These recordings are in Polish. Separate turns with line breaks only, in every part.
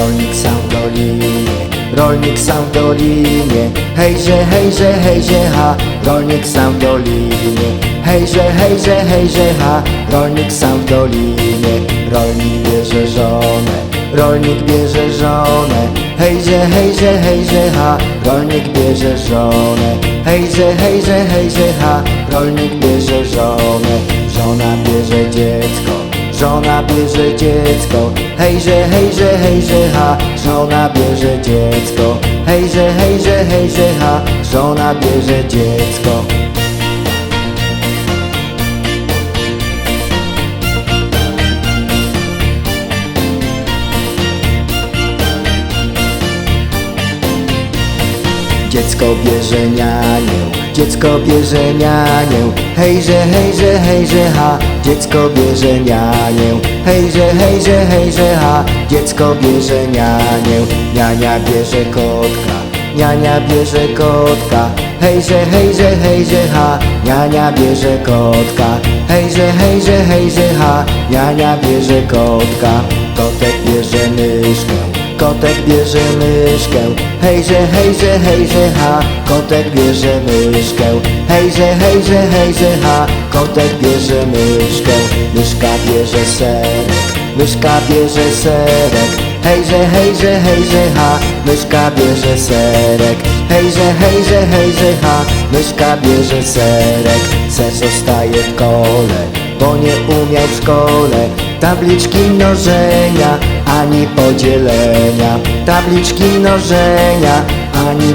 rolnik sam w dolinie. Hejże, hejże, hejże, ha, rolnik sam w dolinie. Hejże, hejże, hejże, ha, rolnik sam w dolinie. Rolnik bierze żonę, rolnik bierze żonę. Hejże, hejże, hejże, ha, rolnik bierze żonę. Hejże, hejże, hejże, ha, rolnik bierze żonę. Żona bierze dziecko Żona bierze dziecko. Hejże, hejże, hejże, ha. Żona bierze dziecko. Hejże, hejże, hejże, ha. Żona bierze dziecko. Dziecko bierze nianię, dziecko bierze nianię. Hejże, hejże, hejże, ha. Dziecko bierze nianię. Hejże, hejże, hejże, ha. Dziecko bierze nianię. Niania bierze kotka. Niania bierze kotka. Hejże, hejże, hejże, ha. Niania bierze kotka. Hejże, hejże, hejże, ha. Niania bierze kotka. Kotek bierze myszkę. Kotek bierze myszkę. Hejże, hejże, hejże, ha. Kotek bierze myszkę Hejże, hejże, hejże, ha. Kotek bierze myszkę Myszka bierze serek Myszka bierze serek. Hejże, hejże, hejże, ha. Myszka bierze serek. Hejże, hejże, hejże, ha. Myszka bierze serek. Ser zostaje w kole Bo nie umiał w szkole. Tabliczki mnożenia Ani podzielenia. Tabliczki mnożenia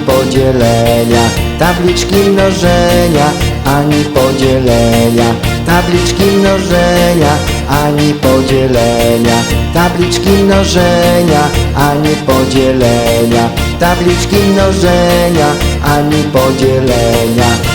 podzielenia. Tabliczki mnożenia Ani podzielenia. Tabliczki mnożenia Ani podzielenia. Tabliczki mnożenia Ani podzielenia. Tabliczki mnożenia Ani podzielenia